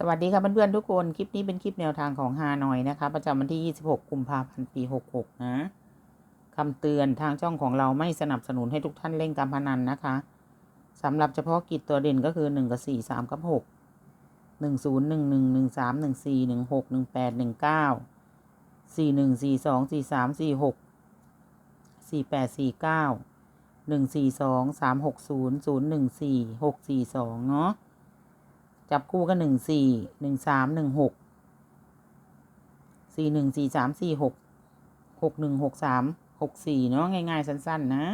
สวัสดีค่ะเพื่อนๆทุกคน คลิปนี้เป็นคลิปแนวทางของฮานอยนะคะ ประจำวันที่ 26 กุมภาพันธ์ ปี 66 นะคำเตือนทางช่องของเราไม่สนับสนุนให้ทุกท่านเล่นการพนันนะคะสำหรับเฉพาะกิจตัวเด่นก็คือ 1 กับ 4 3 กับ 6 1 0 1 1 1 3 1 4 1 6 1 8 1 9 4 1 4 2 4 3 4 6 4 8 4 9 1 4 2 3 6 0 0 1 4 6 4 2 เนาะ จับคู่ก็หนึ่งสี่หนึ่งสามหนึ่งหกสี่หนึ่งสี่สามสี่หกหกหนึ่งหกสามหกสี่เนาะง่ายๆ สั้น ๆ นะ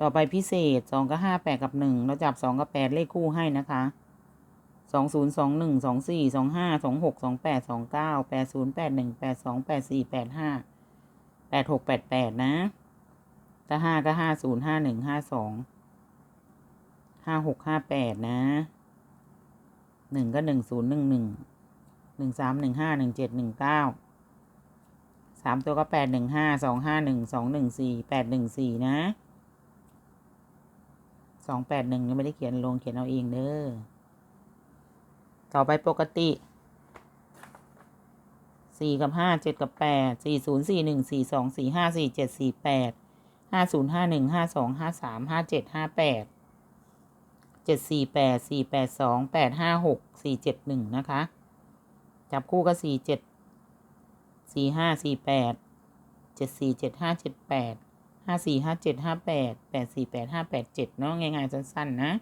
ต่อไปพิเศษสองก็ห้าแปดกับหนึ่งเราจับสองกับแปดเลขคู่ให้นะคะสองศูนย์สองหนึ่งสองสี่สองห้าสองหกสองแปดสองเก้าแปดศูนย์แปดหนึ่งแปดสองแปดสี่แปดห้าแปดหกแปดแปดนะถ้าห้าก็ห้าศูนย์ห้าหนึ่งห้าสองห้าหกห้าแปดนะ หนึ่งก็หนึ่งศูนย์หนึ่งหนึ่งหนึ่งสามหนึ่งห้าหนึ่งเจ็ดหนึ่งเก้าสามตัวก็แปดหนึ่งห้าสองห้าหนึ่งสองหนึ่งสี่แปดหนึ่งสี่นะสองแปดหนึ่งยังไม่ได้เขียนลงเขียนเอาเองเด้อต่อไปปกติสี่กับห้าเจ็ดกับแปดสี่ศูนย์สี่หนึ่งสี่สองสี่ห้าสี่เจ็ดสี่แปดห้าศูนย์ห้าหนึ่งห้าสองห้าสามห้าเจ็ดห้าแปด เจ็ดสี่แปดสี่แปดสองแปดห้าหกสี่เจ็ดหนึ่งนะคะ จับคู่ก็สี่เจ็ดสี่ห้าสี่แปดเจ็ดสี่เจ็ดห้าเจ็ดแปดห้าสี่ห้าเจ็ดห้าแปดแปดสี่แปดห้าแปดเจ็ดเนาะง่ายๆสั้นๆนะ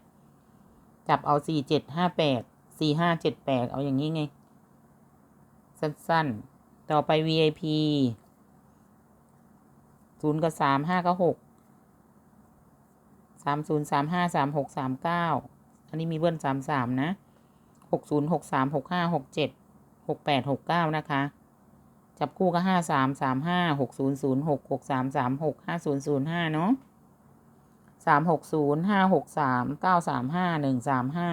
จับเอาสี่เจ็ดห้าแปดสี่ห้าเจ็ดแปดเอาอย่างนี้ไง สั้นๆ ต่อไป VIP ศูนย์กับสามห้ากับหก สามศูนย์สามห้าสามหกสามเก้าอันนี้มีเบิ้ลสามสามนะหกศูนย์หกสามหกห้าหกเจ็ดหกแปดหกเก้านะคะ จับคู่ก็ห้าสามสามห้าหกศูนย์ศูนย์หกหกสามสามหกห้าศูนย์ศูนย์ห้าเนาะสามหกศูนย์ห้าหกสามเก้าสามห้าหนึ่งสามห้า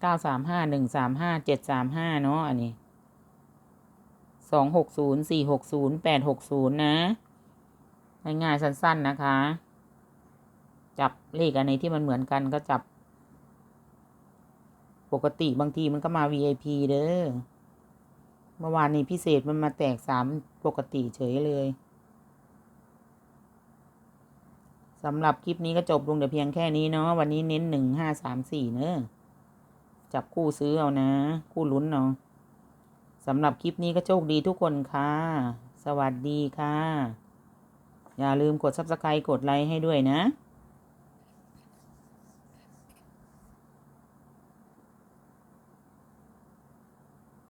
เก้าสามห้าหนึ่งสามห้าเจ็ดสามห้าเนาะอันนี้สองหกศูนย์สี่หกศูนย์แปดหกศูนย์นะ ง่ายๆสั้น ๆนะคะ จับเลขอันไหนที่มันเหมือนกันก็จับ ปกติบางทีมันก็มา VIP เด้อเมื่อวานนี้พิเศษมันมาแตกสามปกติเฉยเลยสำหรับคลิปนี้ก็จบลงแต่เพียงแค่นี้เนาะวันนี้เน้นหนึ่งห้าสามสี่เนอะจับคู่ซื้อเอานะ คู่ลุ้นเนาะสำหรับคลิปนี้ก็โชคดีทุกคนค่ะ สวัสดีค่ะ อย่าลืมกด subscribe กดไลค์ให้ด้วยนะ